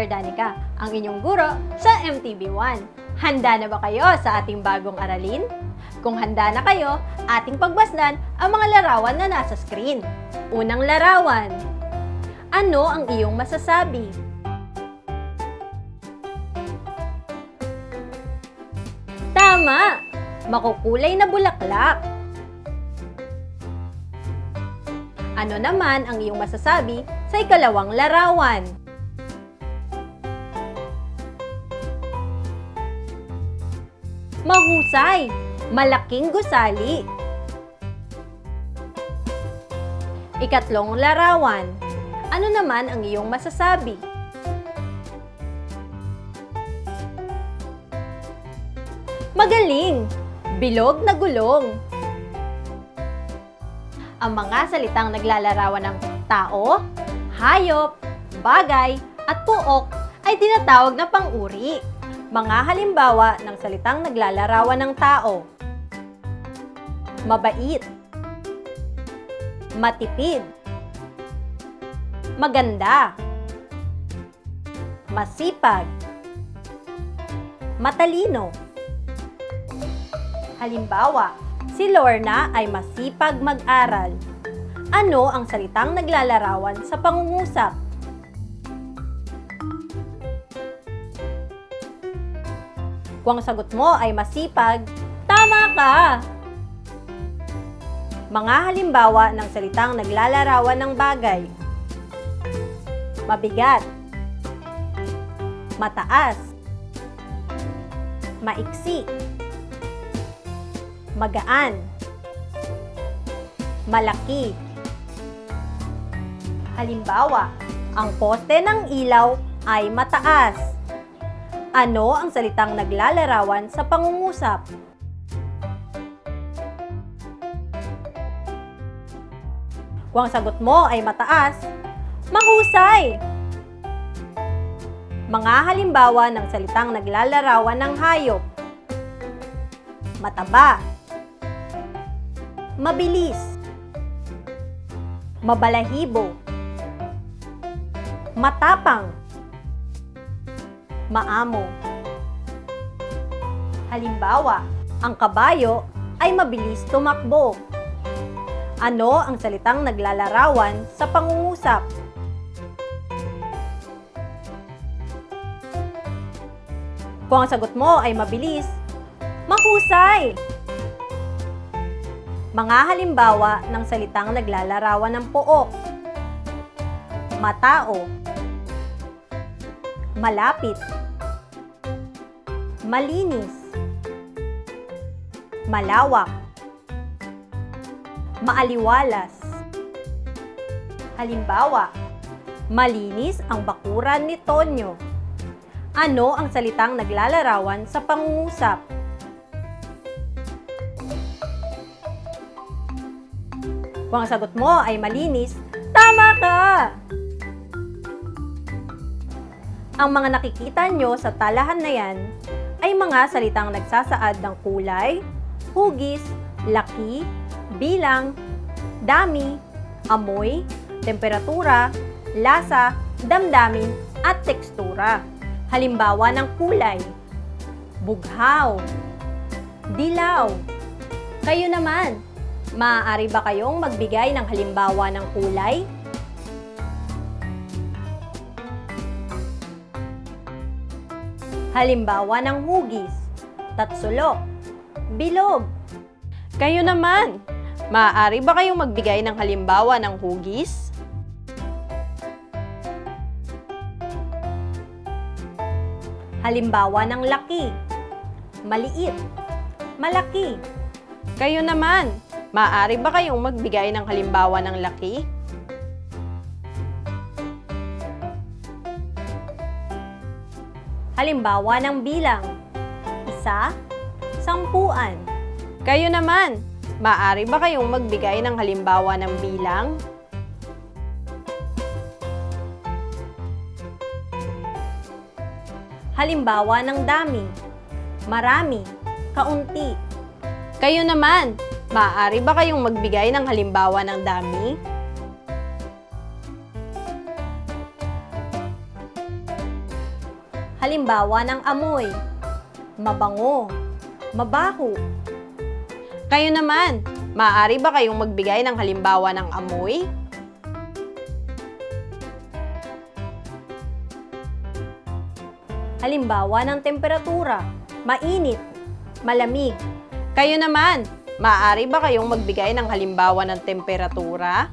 Teacher Danica, ang inyong guro sa MTV1. Handa na ba kayo sa ating bagong aralin? Kung handa na kayo, ating pagbasdan ang mga larawan na nasa screen. Unang larawan. Ano ang iyong masasabi? Tama! Makukulay na bulaklak. Ano naman ang iyong masasabi sa ikalawang larawan? Mahusay! Malaking gusali. Ikatlong larawan. Ano naman ang iyong masasabi? Magaling! Bilog na gulong. Ang mga salitang naglalarawan ng tao, hayop, bagay, at puok ay tinatawag na pang-uri. Mga halimbawa ng salitang naglalarawan ng tao. Mabait. Matipid. Maganda. Masipag. Matalino. Halimbawa, si Lorna ay masipag mag-aral. Ano ang salitang naglalarawan sa pangungusap? Kung ang sagot mo ay masipag, tama ka! Mga halimbawa ng salitang naglalarawan ng bagay. Mabigat. Mataas. Maiksi. Magaan. Malaki. Halimbawa, ang poste ng ilaw ay mataas. Ano ang salitang naglalarawan sa pangungusap? Kung ang sagot mo ay mataas, mahusay! Mga halimbawa ng salitang naglalarawan ng hayop. Mataba. Mabilis. Mabalahibo. Matapang. Maamo. Halimbawa, ang kabayo ay mabilis tumakbo. Ano ang salitang naglalarawan sa pangungusap? Kung ang sagot mo ay mabilis, mahusay! Mga halimbawa ng salitang naglalarawan ng pook. Matao. Malapit. Malinis. Malawak. Maaliwalas. Halimbawa, malinis ang bakuran ni Tonyo. Ano ang salitang naglalarawan sa pangungusap? Kung ang sagot mo ay malinis, tama ka! Ang mga nakikita nyo sa talahan na yan ay mga salitang nagsasaad ng kulay, hugis, laki, bilang, dami, amoy, temperatura, lasa, damdamin, at tekstura. Halimbawa ng kulay, bughaw, dilaw. Kayo naman, maaari ba kayong magbigay ng halimbawa ng kulay? Halimbawa ng hugis, tatsulok, bilog. Kayo naman, maaari ba kayong magbigay ng halimbawa ng hugis? Halimbawa ng laki, maliit, malaki. Kayo naman, maaari ba kayong magbigay ng halimbawa ng laki? Halimbawa ng bilang, isa, sampuan. Kayo naman, maaari ba kayong magbigay ng halimbawa ng bilang? Halimbawa ng dami, marami, kaunti. Kayo naman, maaari ba kayong magbigay ng halimbawa ng dami? Halimbawa ng amoy. Mabango. Mabaho. Kayo naman, maaari ba kayong magbigay ng halimbawa ng amoy? Halimbawa ng temperatura. Mainit. Malamig. Kayo naman, maaari ba kayong magbigay ng halimbawa ng temperatura?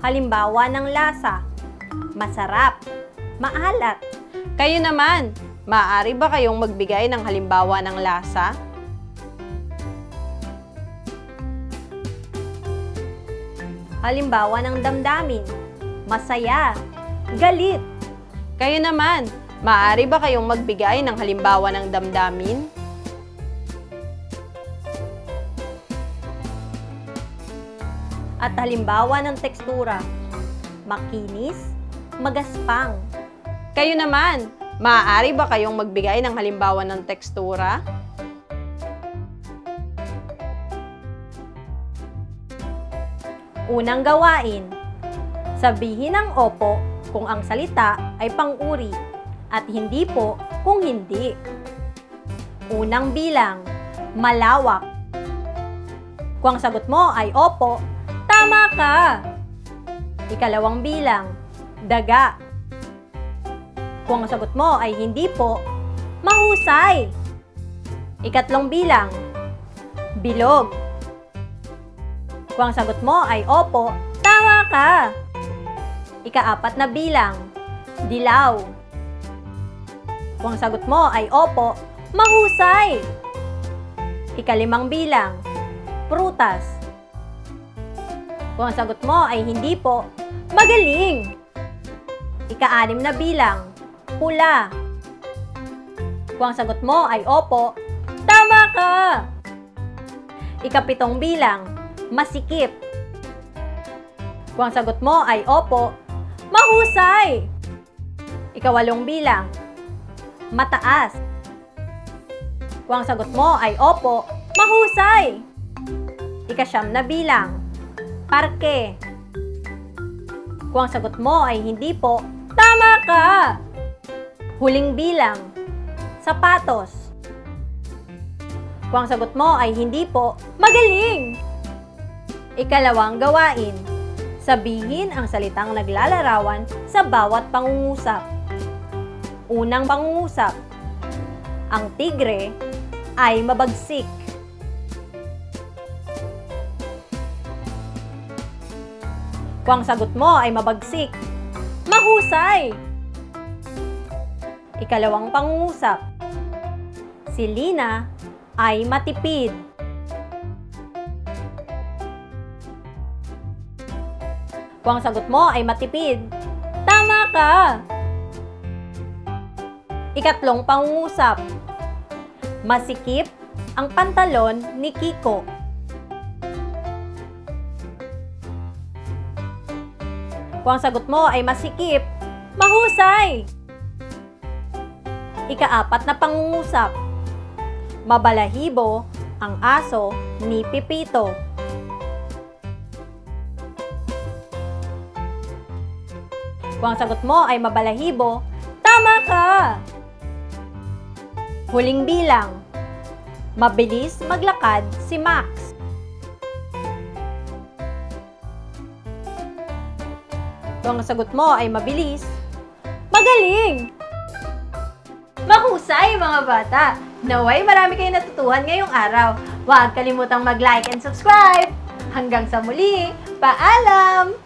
Halimbawa ng lasa. Masarap. Maalat. Kayo naman, maaari ba kayong magbigay ng halimbawa ng lasa? Halimbawa ng damdamin. Masaya. Galit. Kayo naman, maaari ba kayong magbigay ng halimbawa ng damdamin? Halimbawa ng tekstura. Makinis, magaspang. Kayo naman, maaari ba kayong magbigay ng halimbawa ng tekstura? Unang gawain. Sabihin ang opo kung ang salita ay pang-uri at hindi po kung hindi. Unang bilang, malawak. Kung ang sagot mo ay opo, tama ka. Ikalawang bilang, daga. Kung ang sagot mo ay hindi po, mahusay. Ikatlong bilang, bilog. Kung ang sagot mo ay opo, tama ka. Ikaapat na bilang, dilaw. Kung ang sagot mo ay opo, mahusay. Ikalimang bilang, prutas. Kung ang sagot mo ay hindi po, magaling. Ikaanim na bilang, pula. Kung ang sagot mo ay opo, tama ka. Ikapitong bilang, masikip. Kung ang sagot mo ay opo, mahusay. Ikawalong bilang, mataas. Kung ang sagot mo ay opo, mahusay. Ikasyam na bilang, parke. Kung ang sagot mo ay hindi po, tama ka. Huling bilang, sapatos. Kung ang sagot mo ay hindi po, magaling! Ikalawang gawain. Sabihin ang salitang naglalarawan sa bawat pangungusap. Unang pangungusap. Ang tigre ay mabagsik. Kung ang sagot mo ay mabagsik, mahusay! Ikalawang pangungusap. Si Lina ay matipid. Kung ang sagot mo ay matipid, tama ka! Ikatlong pangungusap. Masikip ang pantalon ni Kiko. Kung ang sagot mo ay masikip, mahusay! Ikaapat na pangungusap. Mabalahibo ang aso ni Pipito. Kung ang sagot mo ay mabalahibo, tama ka! Huling bilang. Mabilis maglakad si Max. Kung ang sagot mo ay mabilis, magaling! Mahusay mga bata! Naway marami kayong natutuhan ngayong araw. Huwag kalimutang mag-like and subscribe! Hanggang sa muli, paalam!